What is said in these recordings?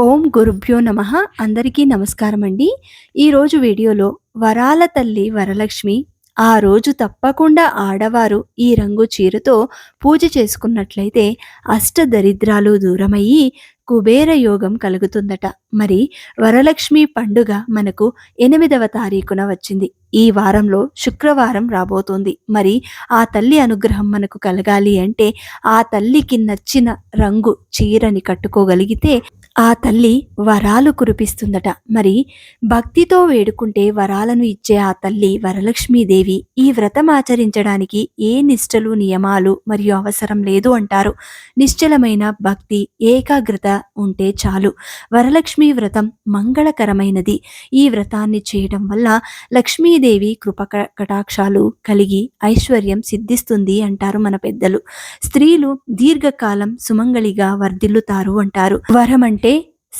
ఓం గురుభ్యో నమ. అందరికీ నమస్కారం అండి ఈరోజు వీడియోలో వరాల తల్లి వరలక్ష్మి ఆ రోజు తప్పకుండా ఆడవారు ఈ రంగు చీరతో పూజ చేసుకున్నట్లయితే అష్ట దరిద్రాలు దూరమయ్యి కుబేర యోగం కలుగుతుందట. మరి వరలక్ష్మి పండుగ మనకు ఎనిమిదవ తారీఖున వచ్చింది. ఈ వారంలో శుక్రవారం రాబోతోంది. మరి ఆ తల్లి అనుగ్రహం మనకు కలగాలి అంటే ఆ తల్లికి నచ్చిన రంగు చీరని కట్టుకోగలిగితే ఆ తల్లి వరాలు కురిపిస్తుందట. మరి భక్తితో వేడుకుంటే వరాలను ఇచ్చే ఆ తల్లి వరలక్ష్మీదేవి ఈ వ్రతం ఆచరించడానికి ఏ నిష్టలు నియమాలు మరియు అవసరం లేదు అంటారు. నిశ్చలమైన భక్తి ఏకాగ్రత ఉంటే చాలు. వరలక్ష్మి వ్రతం మంగళకరమైనది. ఈ వ్రతాన్ని చేయడం వల్ల లక్ష్మీదేవి కృప కటాక్షాలు కలిగి ఐశ్వర్యం సిద్ధిస్తుంది అంటారు మన పెద్దలు. స్త్రీలు దీర్ఘకాలం సుమంగళిగా వర్ధిల్లుతారు అంటారు. వరం అంటే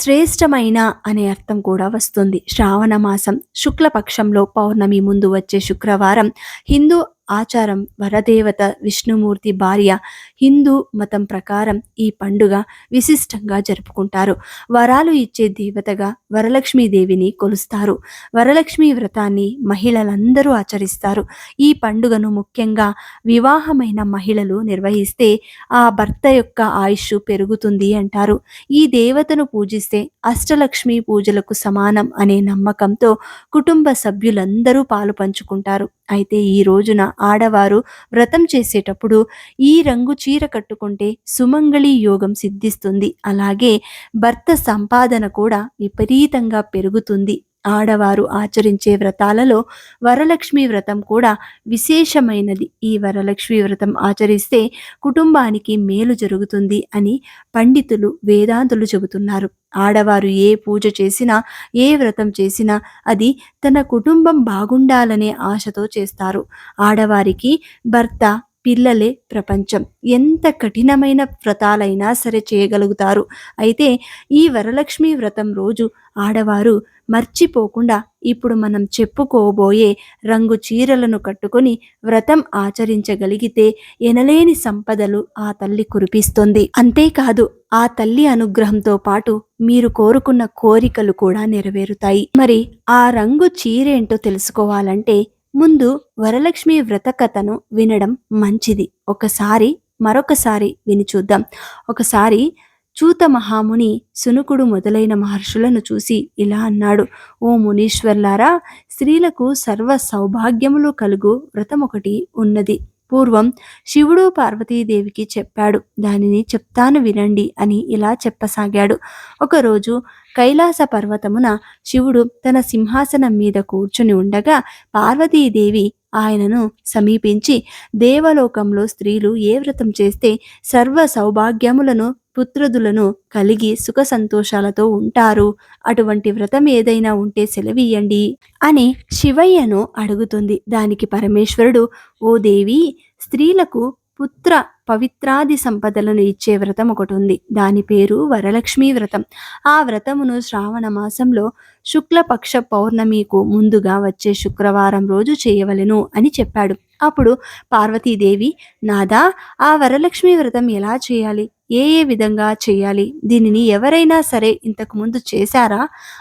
శ్రేష్టమైన అనే అర్థం కూడా వస్తుంది. శ్రావణ మాసం శుక్లపక్షంలో పౌర్ణమి ముందు వచ్చే శుక్రవారం హిందూ ఆచారం వరదేవత విష్ణుమూర్తి భార్య హిందూ మతం ప్రకారం ఈ పండుగ విశిష్టంగా జరుపుకుంటారు. వరాలు ఇచ్చే దేవతగా వరలక్ష్మీదేవిని కొలుస్తారు. వరలక్ష్మి వ్రతాన్ని మహిళలందరూ ఆచరిస్తారు. ఈ పండుగను ముఖ్యంగా వివాహమైన మహిళలు నిర్వహిస్తే ఆ భర్త యొక్క ఆయుష్ పెరుగుతుంది అంటారు. ఈ దేవతను పూజిస్తే అష్టలక్ష్మి పూజలకు సమానం అనే నమ్మకంతో కుటుంబ సభ్యులందరూ పాలు పంచుకుంటారు. అయితే ఈ రోజున ఆడవారు వ్రతం చేసేటప్పుడు ఈ రంగు చీర కట్టుకుంటే సుమంగళి యోగం సిద్ధిస్తుంది. అలాగే భర్త సంపాదన కూడా విపరీతంగా పెరుగుతుంది. ఆడవారు ఆచరించే వ్రతాలలో వరలక్ష్మి వ్రతం కూడా విశేషమైనది. ఈ వరలక్ష్మి వ్రతం ఆచరిస్తే కుటుంబానికి మేలు జరుగుతుంది అని పండితులు వేదాంతులు చెబుతున్నారు. ఆడవారు ఏ పూజ చేసినా ఏ వ్రతం చేసినా అది తన కుటుంబం బాగుండాలనే ఆశతో చేస్తారు. ఆడవారికి భర్త పిల్లలే ప్రపంచం. ఎంత కఠినమైన వ్రతాలైనా సరే చేయగలుగుతారు. అయితే ఈ వరలక్ష్మి వ్రతం రోజు ఆడవారు మర్చిపోకుండా ఇప్పుడు మనం చెప్పుకోబోయే రంగు చీరలను కట్టుకొని వ్రతం ఆచరించగలిగితే ఎనలేని సంపదలు ఆ తల్లి కురిపిస్తుంది. అంతేకాదు ఆ తల్లి అనుగ్రహంతో పాటు మీరు కోరుకున్న కోరికలు కూడా నెరవేరుతాయి. మరి ఆ రంగు చీరేంటో తెలుసుకోవాలంటే ముందు వరలక్ష్మి వ్రత కథను వినడం మంచిది. ఒకసారి మరొకసారి విని చూద్దాం. ఒకసారి చూత మహాముని సునుకుడు మొదలైన మహర్షులను చూసి ఇలా అన్నాడు. ఓ మునీశ్వర్లారా స్త్రీలకు సర్వ సౌభాగ్యములు కలుగు వ్రతం ఒకటి ఉన్నది. పూర్వం శివుడు పార్వతీదేవికి చెప్పాడు దానిని చెప్తాను వినండి అని ఇలా చెప్పసాగాడు. ఒకరోజు కైలాస పర్వతమున శివుడు తన సింహాసనం మీద కూర్చుని ఉండగా పార్వతీదేవి ఆయనను సమీపించి దేవలోకంలో స్త్రీలు ఏ వ్రతం చేస్తే సర్వ సౌభాగ్యములను పుత్రుదులను కలిగి సుఖ సంతోషాలతో ఉంటారు. అటువంటి వ్రతం ఏదైనా ఉంటే సెలవీయండి అని శివయ్యను అడుగుతుంది. దానికి పరమేశ్వరుడు ఓ దేవి స్త్రీలకు పుత్ర పవిత్రాది సంపదలను ఇచ్చే వ్రతం ఒకటి ఉంది. దాని పేరు వరలక్ష్మి వ్రతం. ఆ వ్రతమును శ్రావణ మాసంలో శుక్లపక్ష పౌర్ణమికు ముందుగా వచ్చే శుక్రవారం రోజు చేయవలెను అని చెప్పాడు. అప్పుడు పార్వతీదేవి నాదా ఆ వరలక్ష్మి వ్రతం ఎలా చేయాలి? ఏ ఏ విధంగా చేయాలి? దీనిని ఎవరైనా సరే ఇంతకు ముందు చేశారా?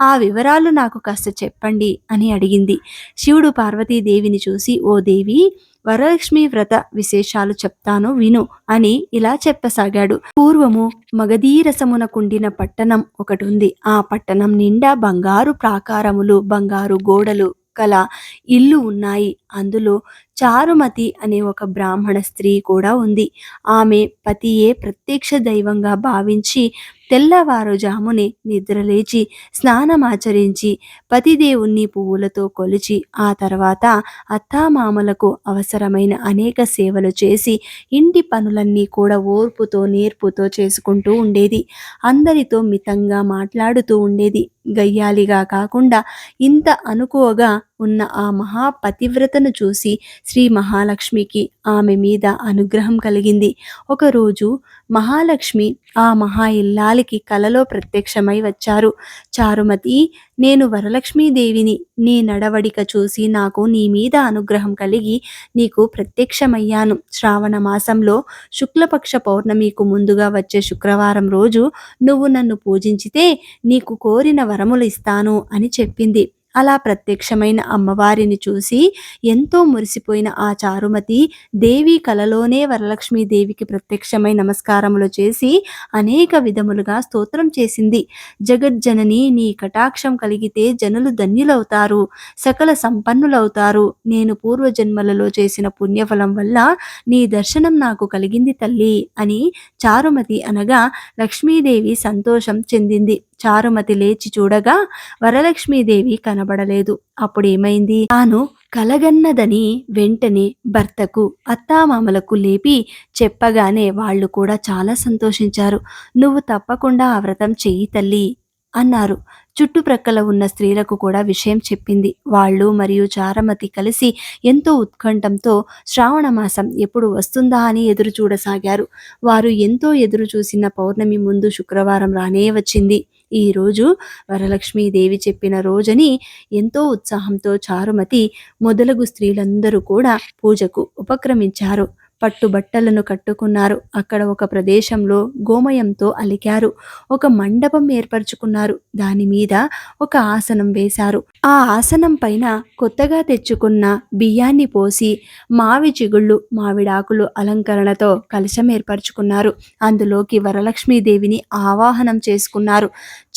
ఆ వివరాలు నాకు కాస్త చెప్పండి అని అడిగింది. శివుడు పార్వతీదేవిని చూసి ఓ దేవి వరలక్ష్మి వ్రత విశేషాలు చెప్తాను విను అని ఇలా చెప్పసాగాడు. పూర్వము మగధీరసమున కుండిన పట్టణం ఒకటి ఉంది ఆ పట్టణం నిండా బంగారు ప్రాకారములు బంగారు గోడలు కల ఇల్లు ఉన్నాయి. అందులో చారుమతి అనే ఒక బ్రాహ్మణ స్త్రీ కూడా ఉంది. ఆమె పతియే ప్రత్యక్ష దైవంగా భావించి తెల్లవారుజామునే నిద్రలేచి స్నానమాచరించి పతిదేవుణ్ణి పువ్వులతో కొలిచి ఆ తర్వాత అత్తామామలకు అవసరమైన అనేక సేవలు చేసి ఇంటి పనులన్నీ కూడా ఓర్పుతో నేర్పుతో చేసుకుంటూ ఉండేది. అందరితో మితంగా మాట్లాడుతూ ఉండేది. గయ్యాలిగా కాకుండా ఇంత అనుకోగా ఉన్న ఆ మహాపతివ్రతను చూసి శ్రీ మహాలక్ష్మికి ఆమె మీద అనుగ్రహం కలిగింది. ఒకరోజు మహాలక్ష్మి ఆ మహా ఇల్లాలికి కలలో ప్రత్యక్షమై వచ్చారు. చారుమతి నేను వరలక్ష్మీదేవిని నీ నడవడిక చూసి నాకు నీ మీద అనుగ్రహం కలిగి నీకు ప్రత్యక్షమయ్యాను. శ్రావణ మాసంలో శుక్లపక్ష పౌర్ణమికు ముందుగా వచ్చే శుక్రవారం రోజు నువ్వు నన్ను పూజించితే నీకు కోరిన వరములు ఇస్తాను అని చెప్పింది. అలా ప్రత్యక్షమైన అమ్మవారిని చూసి ఎంతో మురిసిపోయిన ఆ చారుమతి దేవి కలలోనే వరలక్ష్మీదేవికి ప్రత్యక్షమై నమస్కారములు చేసి అనేక విధములుగా స్తోత్రం చేసింది. జగజ్జనని నీ కటాక్షం కలిగితే జనులు ధన్యులవుతారు సకల సంపన్నులవుతారు. నేను పూర్వజన్మలలో చేసిన పుణ్యఫలం వల్ల నీ దర్శనం నాకు కలిగింది తల్లి అని చారుమతి అనగా లక్ష్మీదేవి సంతోషం చెందింది. చారుమతి లేచి చూడగా వరలక్ష్మీదేవి కనబడలేదు. అప్పుడు ఏమైంది తాను కలగన్నదని వెంటనే భర్తకు అత్తామామలకు లేపి చెప్పగానే వాళ్ళు కూడా చాలా సంతోషించారు. నువ్వు తప్పకుండా ఆ వ్రతం చెయ్యి తల్లి అన్నారు. చుట్టుప్రక్కల ఉన్న స్త్రీలకు కూడా విషయం చెప్పింది. వాళ్ళు మరియు చారమతి కలిసి ఎంతో ఉత్కంఠంతో శ్రావణ మాసం ఎప్పుడు వస్తుందా అని ఎదురు చూడసాగారు వారు ఎంతో ఎదురు చూసిన పౌర్ణమి ముందు శుక్రవారం రానే వచ్చింది. ఈ రోజు వరలక్ష్మీదేవి చెప్పిన రోజని ఎంతో ఉత్సాహంతో చారుమతి మొదలగు స్త్రీలందరూ కూడా పూజకు ఉపక్రమించారు. పట్టుబట్టలను కట్టుకున్నారు. అక్కడ ఒక ప్రదేశంలో గోమయంతో అలికారు. ఒక మండపం ఏర్పరచుకున్నారు. దాని మీద ఒక ఆసనం వేశారు. ఆ ఆసనం పైన కొత్తగా తెచ్చుకున్న బియ్యాన్ని పోసి మావి చిగుళ్ళు మావిడాకులు అలంకరణతో కలశం ఏర్పరచుకున్నారు. అందులోకి వరలక్ష్మీదేవిని ఆవాహనం చేసుకున్నారు.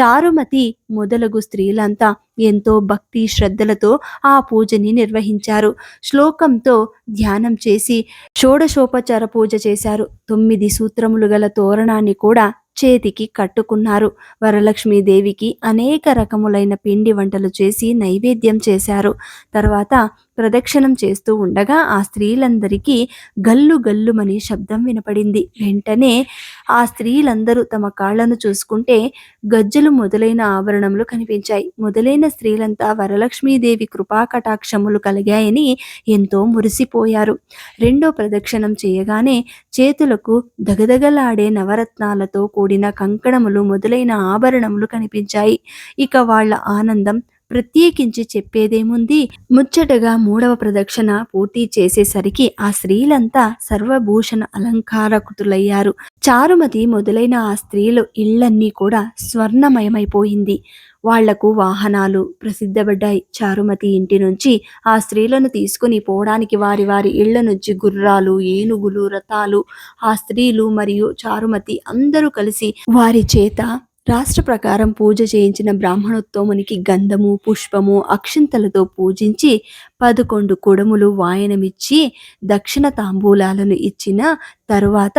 చారుమతి మొదలగు స్త్రీలంతా ఎంతో భక్తి శ్రద్ధలతో ఆ పూజని నిర్వహించారు. శ్లోకంతో ధ్యానం చేసి షోడశోపచార పూజ చేశారు. తొమ్మిది సూత్రములు గల తోరణాన్ని కూడా చేతికి కట్టుకున్నారు. వరలక్ష్మీదేవికి అనేక రకములైన పిండి వంటలు చేసి నైవేద్యం చేశారు. తర్వాత ప్రదక్షిణం చేస్తూ ఉండగా ఆ స్త్రీలందరికీ గల్లు గల్లుమని శబ్దం వినపడింది. వెంటనే ఆ స్త్రీలందరూ తమ కాళ్ళను చూసుకుంటే గజ్జలు మొదలైన ఆభరణములు కనిపించాయి. మొదలైన స్త్రీలంతా వరలక్ష్మీదేవి కృపాకటాక్షములు కలిగాయని ఎంతో మురిసిపోయారు. రెండో ప్రదక్షిణం చేయగానే చేతులకు దగదగలాడే నవరత్నాలతో కూడిన కంకణములు మొదలైన ఆభరణములు కనిపించాయి. ఇక వాళ్ళ ఆనందం ప్రత్యేకించి చెప్పేదేముంది? ముచ్చటగా మూడవ ప్రదక్షిణ పూర్తి చేసేసరికి ఆ స్త్రీలంతా సర్వభూషణ అలంకారకుతులయ్యారు. చారుమతి మొదలైన ఆ స్త్రీలు ఇళ్ళన్నీ కూడా స్వర్ణమయమైపోయింది. వాళ్ళకు వాహనాలు ప్రసిద్ధపడ్డాయి. చారుమతి ఇంటి నుంచి ఆ స్త్రీలను తీసుకుని పోవడానికి వారి వారి ఇళ్ళ నుంచి గుర్రాలు ఏనుగులు రథాలు ఆ స్త్రీలు మరియు చారుమతి అందరూ కలిసి వారి చేత రాష్ట్ర ప్రకారం పూజ చేయించిన బ్రాహ్మణోత్తమునికి గంధము పుష్పము అక్షింతలతో పూజించి పదకొండు కుడములు వాయనమిచ్చి దక్షిణ తాంబూలాలను ఇచ్చిన తరువాత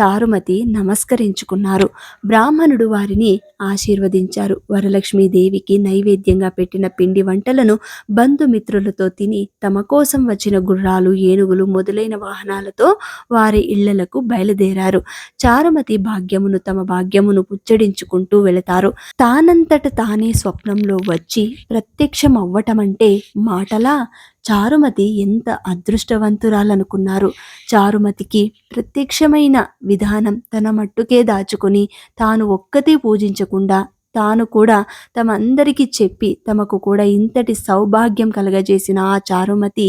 చారుమతి నమస్కరించుకున్నారు. బ్రాహ్మణుడు వారిని ఆశీర్వదించారు. వరలక్ష్మీదేవికి నైవేద్యంగా పెట్టిన పిండి వంటలను బంధుమిత్రులతో తిని తమ కోసం వచ్చిన గుర్రాలు ఏనుగులు మొదలైన వాహనాలతో వారి ఇళ్ళలకు బయలుదేరారు. చారుమతి భాగ్యమును తమ భాగ్యమును పుచ్చడించుకుంటూ వెళతారు. తానంతట తానే స్వప్నంలో వచ్చి ప్రత్యక్షమవ్వటమంటే మాటలా? చారుమతి ఎంత అదృష్టవంతురాలనుకున్నారు. చారుమతికి ప్రత్యక్షమైన విధానం తన మట్టుకే దాచుకుని తాను ఒక్కతే పూజించకుండా తాను కూడా తమ అందరికీ చెప్పి తమకు కూడా ఇంతటి సౌభాగ్యం కలగజేసిన ఆ చారుమతి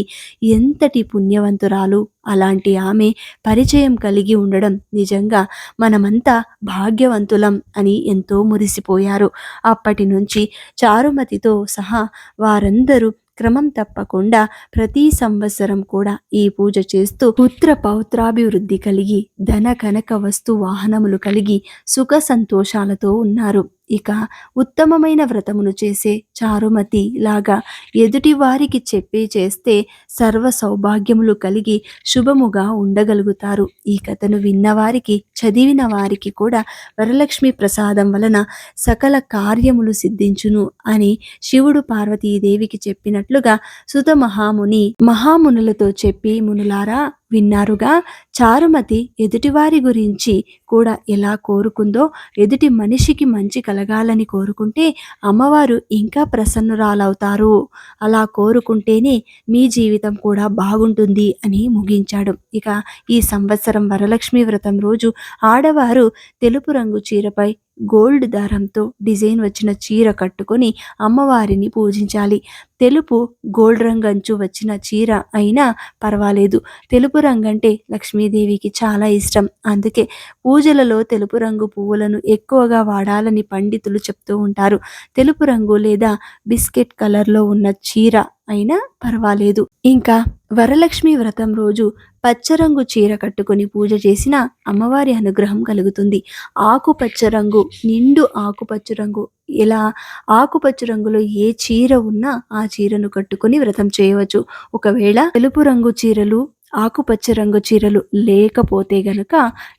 ఎంతటి పుణ్యవంతురాలు. అలాంటి ఆమె పరిచయం కలిగి ఉండడం నిజంగా మనమంతా భాగ్యవంతులం అని ఎంతో మురిసిపోయారు. అప్పటి నుంచి చారుమతితో సహా వారందరూ క్రమం తప్పకుండా ప్రతి సంవత్సరం కూడా ఈ పూజ చేస్తూ పుత్ర పౌత్రాభివృద్ధి కలిగి ధన కనక వస్తు వాహనములు కలిగి సుఖ సంతోషాలతో ఉన్నారు. ఇక ఉత్తమమైన వ్రతమును చేసే చారుమతి లాగా ఎదుటి వారికి చెప్పి చేస్తే సర్వ సౌభాగ్యములు కలిగి శుభముగా ఉండగలుగుతారు. ఈ కథను విన్నవారికి చదివిన వారికి కూడా వరలక్ష్మి ప్రసాదం వలన సకల కార్యములు సిద్ధించును అని శివుడు పార్వతీదేవికి చెప్పినట్లుగా సుత మహాముని మహామునులతో చెప్పి మునులారా విన్నారుగా చారుమతి ఎదుటివారి గురించి కూడా ఎలా కోరుకుందో ఎదుటి మనిషికి మంచి కలగాలని కోరుకుంటే అమ్మవారు ఇంకా ప్రసన్నురాలవుతారు. అలా కోరుకుంటేనే మీ జీవితం కూడా బాగుంటుంది అని ముగించాడు. ఇక ఈ సంవత్సరం వరలక్ష్మి వ్రతం రోజు ఆడవారు తెలుపు రంగు చీరపై గోల్డ్ దారంతో డిజైన్ వచ్చిన చీర కట్టుకొని అమ్మవారిని పూజించాలి. తెలుపు గోల్డ్ రంగు అంచు వచ్చిన చీర అయినా పర్వాలేదు. తెలుపు రంగు అంటే లక్ష్మీదేవికి చాలా ఇష్టం. అందుకే పూజలలో తెలుపు రంగు పువ్వులను ఎక్కువగా వాడాలని పండితులు చెప్తూ ఉంటారు. తెలుపు రంగు లేదా బిస్కెట్ కలర్లో ఉన్న చీర అయినా పర్వాలేదు. ఇంకా వరలక్ష్మి వ్రతం రోజు పచ్చరంగు చీర కట్టుకొని పూజ చేసిన అమ్మవారి అనుగ్రహం కలుగుతుంది. ఆకుపచ్చ రంగు నిండు ఆకుపచ్చ రంగు ఇలా ఆకుపచ్చ రంగులో ఏ చీర ఉన్నా ఆ చీరను కట్టుకొని వ్రతం చేయవచ్చు. ఒకవేళ తెలుపు రంగు చీరలు ఆకుపచ్చ రంగు చీరలు లేకపోతే గనక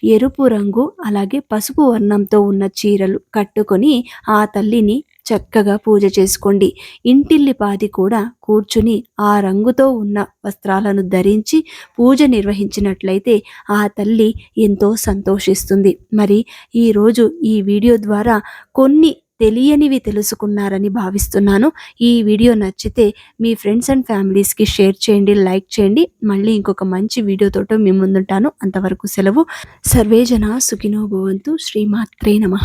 ఎరుపు రంగు అలాగే పసుపు వర్ణంతో ఉన్న చీరలు కట్టుకొని ఆ తల్లిని చక్కగా పూజ చేసుకోండి. ఇంటిల్లిపాది కూడా కూర్చుని ఆ రంగుతో ఉన్న వస్త్రాలను ధరించి పూజ నిర్వహించినట్లయితే ఆ తల్లి ఎంతో సంతోషిస్తుంది. మరి ఈరోజు ఈ వీడియో ద్వారా కొన్ని తెలియనివి తెలుసుకున్నారని భావిస్తున్నాను. ఈ వీడియో నచ్చితే మీ ఫ్రెండ్స్ అండ్ ఫ్యామిలీస్కి షేర్ చేయండి లైక్ చేయండి. మళ్ళీ ఇంకొక మంచి వీడియోతోటో మీ ముందుంటాను. అంతవరకు సెలవు. సర్వేజన సుఖినో భవంతు. శ్రీమాత్రే నమ.